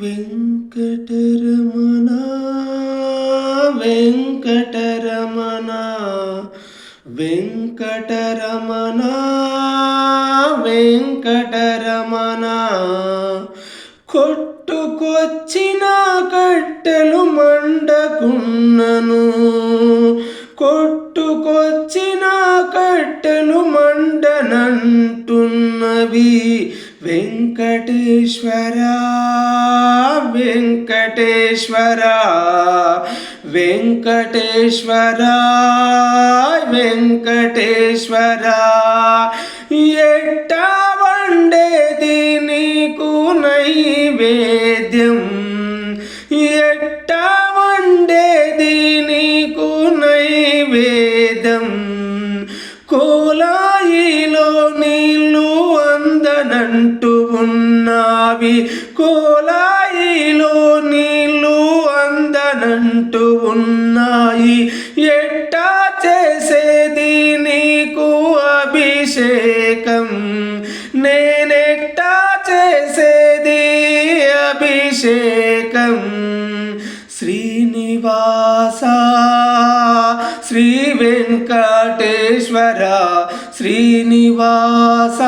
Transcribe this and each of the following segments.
వెంకటరమణ వెంకటరమణ వెంకటరమణ వెంకటరమణ. కొట్టుకొచ్చిన కట్టెలు మండకున్నను కొట్టుకొచ్చిన కట్టెలు మండనంటున్నవి. వెంకటేశ్వర వెంకటేశ్వర వెంకటేశ్వర వెంకటేశ్వర. ఎట్ట వండేది నీకు నైవేద్యం? ఎట్ట వండేది నీకు నైవేద్యం? కోలాయిలో ఉన్నావి. కోలాయిలో నీళ్ళు అందనంటూ ఉన్నాయి. ఎట్టా చేసేది నీకు అభిషేకం? నేనెట్టా చేసేది అభిషేకం? శ్రీనివాస శ్రీ వెంకటేశ్వర శ్రీనివాస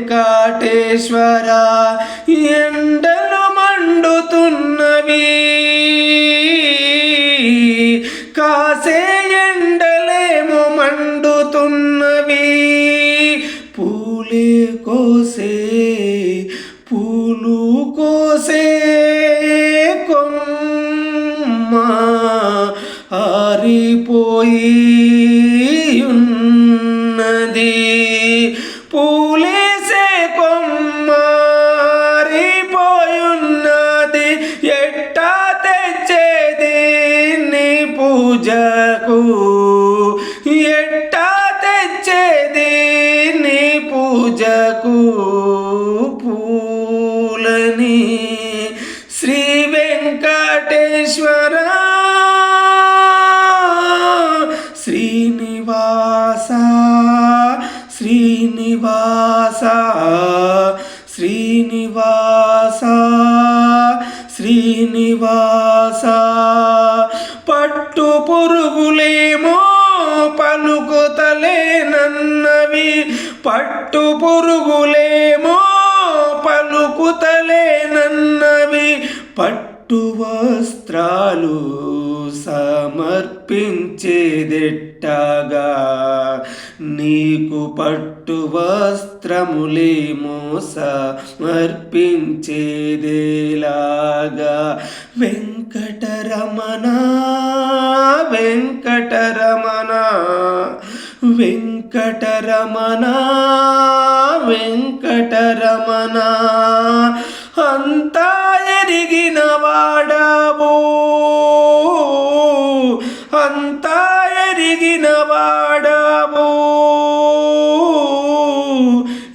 వెంకటేశ్వర ఎండలు మండుతున్నవి. కాసే ఎండలేము మండుతున్నవి. పూలే కోసే పూలు కోసే కొమ్మ ఆరిపోయి ఉన్నది. పూలే పూజకు ఎట్టా తెచ్చేది నీ పూజకు? పూలని శ్రీ వెంకటేశ్వర శ్రీనివాస శ్రీనివాస శ్రీనివాస శ్రీనివాస. పురుగులేమో పలుకుతలేనన్నవి. పట్టు పురుగులేమో పలుకుతలేనన్నవి. పట్టు వస్త్రాలు సమర్పించేదెట్టగా. నీకు పట్టు వస్త్రములేమో సమర్పించేదేలాగా. వెంకటరమణ వెంకటరమణ వెంకటరమణ వెంకటరమణ. అంతా ఎరిగిన వాడవు. అంతా ఎరిగిన వాడవు.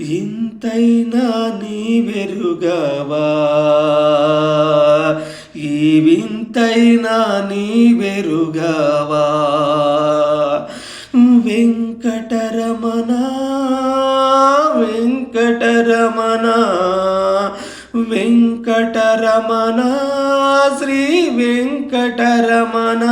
ఇంతైనా నీ వింతైనా నీ వెరుగవా? వెంకటరమణ వెంకటరమణ వెంకటరమణ శ్రీ వెంకటరమణ.